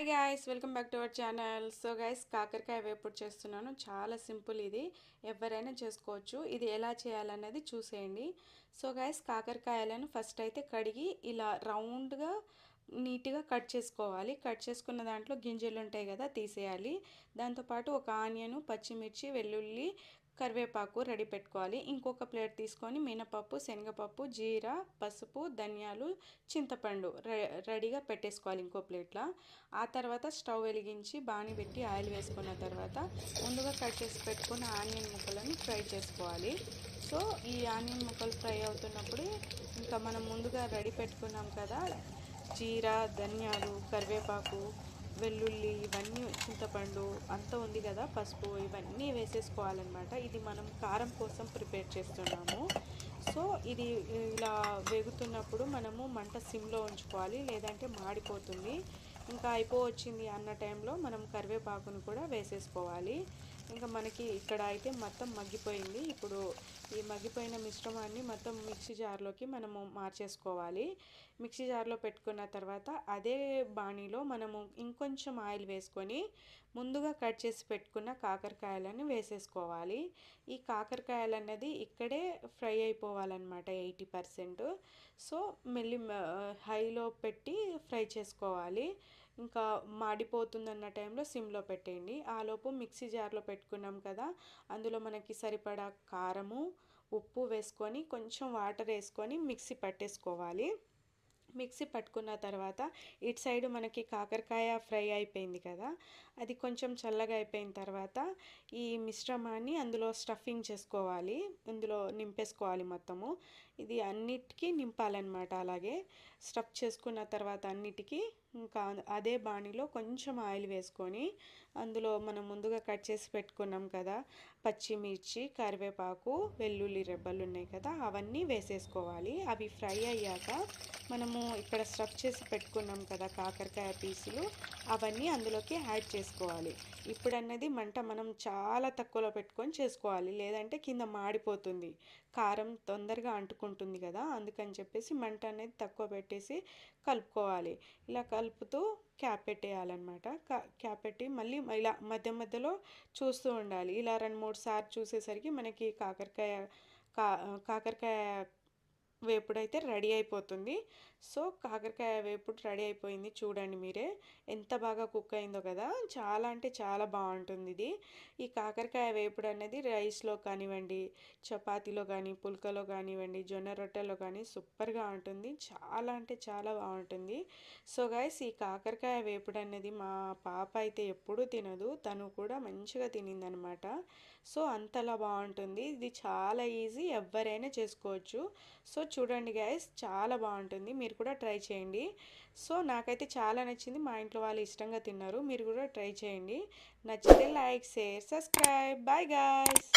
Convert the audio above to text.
Hi guys welcome back to our channel so guys కాకరకాయ వేపుడు చేస్తున్నాను. చాలా సింపుల్ ఇది. ఎవరైనా చేసుకోవచ్చు. ఇది ఎలా చేయాలన్నది చూసేయండి. సో గైస్ కాకరకాయలను ఫస్ట్ అయితే కడిగి ఇలా రౌండ్గా నీట్గా కట్ చేసుకోవాలి. కట్ చేసుకున్న దాంట్లో గింజలు ఉంటాయి కదా తీసేయాలి. దాంతోపాటు ఒక ఆనియను పచ్చిమిర్చి వెల్లుల్లి కరివేపాకు రెడీ పెట్టుకోవాలి. ఇంకొక ప్లేట్ తీసుకొని మినపప్పు శనగపప్పు జీరా పసుపు ధనియాలు చింతపండు రెడీగా పెట్టేసుకోవాలి ఇంకో ప్లేట్లో. ఆ తర్వాత స్టవ్ వెలిగించి బాణి పెట్టి ఆయిల్ వేసుకున్న తర్వాత ముందుగా కట్ చేసి పెట్టుకున్న ఆనియన్ ముక్కలను ఫ్రై చేసుకోవాలి. సో ఈ ఆనియన్ ముక్కలు ఫ్రై అవుతున్నప్పుడు ఇంకా మనం ముందుగా రెడీ పెట్టుకున్నాం కదా జీరా ధనియాలు కరివేపాకు వెల్లుల్లి ఇవన్నీ చింతపండు అంతా ఉంది కదా పసుపు ఇవన్నీ వేసేసుకోవాలన్నమాట. ఇది మనం కారం కోసం ప్రిపేర్ చేస్తున్నాము. సో ఇది ఇలా వేగుతున్నప్పుడు మనము మంట సిమ్లో ఉంచుకోవాలి లేదంటే మాడిపోతుంది. ఇంకా అయిపోవచ్చింది అన్న టైంలో మనం కరివేపాకును కూడా వేసేసుకోవాలి. ఇంకా మనకి ఇక్కడ అయితే మొత్తం మగ్గిపోయింది. ఇప్పుడు ఈ మగ్గిపోయిన మిశ్రమాన్ని మొత్తం మిక్సీ జార్లోకి మనము మార్చేసుకోవాలి. మిక్సీ జార్లో పెట్టుకున్న తర్వాత అదే బాణీలో మనము ఇంకొంచెం ఆయిల్ వేసుకొని ముందుగా కట్ చేసి పెట్టుకున్న కాకరకాయలను వేసేసుకోవాలి. ఈ కాకరకాయలు అన్నది ఇక్కడే ఫ్రై అయిపోవాలన్నమాట ఎయిటీ పర్సెంట్. సో మెల్లి హైలో పెట్టి ఫ్రై చేసుకోవాలి. ఇంకా మాడిపోతుందన్న టైంలో సిమ్లో పెట్టేయండి. ఆలోపు మిక్సీ జార్లో పెట్టుకున్నాం కదా అందులో మనకి సరిపడా కారము ఉప్పు వేసుకొని కొంచెం వాటర్ వేసుకొని మిక్సీ పట్టేసుకోవాలి. మిక్సీ పట్టుకున్న తర్వాత ఇటు సైడ్ మనకి కాకరకాయ ఫ్రై అయిపోయింది కదా అది కొంచెం చల్లగా అయిపోయిన తర్వాత ఈ మిశ్రమాన్ని అందులో స్టఫింగ్ చేసుకోవాలి. ఇందులో నింపేసుకోవాలి మొత్తము. ఇది అన్నిటికీ నింపాలన్నమాట అలాగే. స్టఫ్ చేసుకున్న తర్వాత అన్నిటికీ ఇంకా అదే బాణీలో కొంచెం ఆయిల్ వేసుకొని అందులో మనం ముందుగా కట్ చేసి పెట్టుకున్నాం కదా పచ్చిమిర్చి కరివేపాకు వెల్లుల్లి రెబ్బలు ఉన్నాయి కదా అవన్నీ వేసేసుకోవాలి. అవి ఫ్రై అయ్యాక మనము ఇక్కడ స్టఫ్ చేసి పెట్టుకున్నాం కదా కాకరకాయ పీసులు అవన్నీ అందులోకి యాడ్ చేసుకోవాలి. ఇప్పుడు అన్నది మంట మనం చాలా తక్కువలో పెట్టుకొని చేసుకోవాలి లేదంటే కింద మాడిపోతుంది. కారం తొందరగా అంటుకుంటుంది కదా అందుకని చెప్పేసి మంట అనేది తక్కువ పెట్టేసి కలుపుకోవాలి. ఇలా కలుపుతూ క్యాప్ పెట్టేయాలన్నమాట. క్యాప్ పెట్టి మళ్ళీ ఇలా మధ్య మధ్యలో చూస్తూ ఉండాలి. ఇలా రెండు మూడు సార్లు చూసేసరికి మనకి కాకరకాయ కా కాకరకాయ వేపుడు అయితే రెడీ అయిపోతుంది. సో కాకరకాయ వేపుడు రెడీ అయిపోయింది చూడండి మీరే. ఎంత బాగా కుక్ అయిందో కదా. చాలా అంటే చాలా బాగుంటుంది ఇది. ఈ కాకరకాయ వేపుడు అనేది రైస్లో కానివ్వండి చపాతీలో కానీ పుల్కలో కానివ్వండి జొన్న రొట్టెలో కానీ సూపర్గా ఉంటుంది. చాలా అంటే చాలా బాగుంటుంది. సో గైస్ ఈ కాకరకాయ వేపుడు అనేది మా పాప అయితే ఎప్పుడూ తినదు. తను కూడా మంచిగా తినిందనమాట. సో అంతలా బాగుంటుంది. ఇది చాలా ఈజీ. ఎవరైనా చేసుకోవచ్చు. సో చూడండి గైస్ చాలా బాగుంటుంది. మీరు కూడా ట్రై చేయండి. సో నాకైతే చాలా నచ్చింది. మా ఇంట్లో వాళ్ళు ఇష్టంగా తిన్నారు. మీరు కూడా ట్రై చేయండి. నచ్చితే like share subscribe bye guys